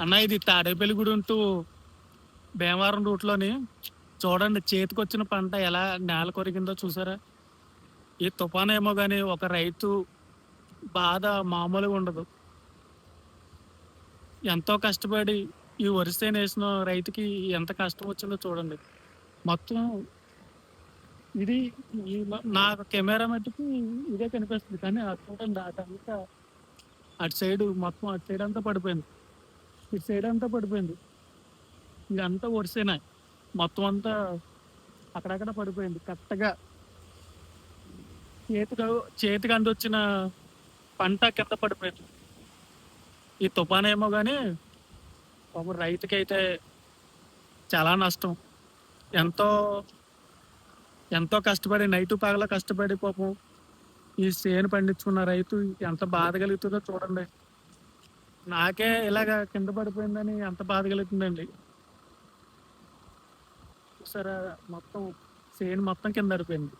అన్న ఇది తాడేపల్లిగూడెం టు భీమవరం రూట్లోని చూడండి చేతికొచ్చిన పంట ఎలా నేల కొరిగిందో చూసారా? ఈ తుఫాన్ ఏమో కానీ ఒక రైతు బాధ మామూలుగా ఉండదు. ఎంతో కష్టపడి ఈ వరిసేను వేసిన రైతుకి ఎంత కష్టం వచ్చిందో చూడండి. మొత్తం ఇది నాకు నా కెమెరా మట్టుకు ఇదే కనిపిస్తుంది కానీ అటు చూడండి అదంతా అటు సైడ్ మొత్తం అటు సైడ్ అంతా పడిపోయింది. ఇటు సైడ్ అంతా పడిపోయింది. ఇదంతా వరిసేనా. మొత్తం అంతా అక్కడక్కడ పడిపోయింది. కరెక్ట్గా చేతికి చేతికి అందొచ్చిన పంట కింద పడిపోయింది. ఈ తుఫాన్ ఏమో కానీ పాపం రైతుకైతే చాలా నష్టం. ఎంతో ఎంతో కష్టపడి నైటు పగల కష్టపడి పాపం ఈ చేను పండించుకున్న రైతు ఎంత బాధ కలుగుతుందో చూడండి. నాకే ఇలాగ కింద పడిపోయిందని ఎంత బాధ కలుగుతుందండి సరే మొత్తం చేను మొత్తం కింద పడిపోయింది.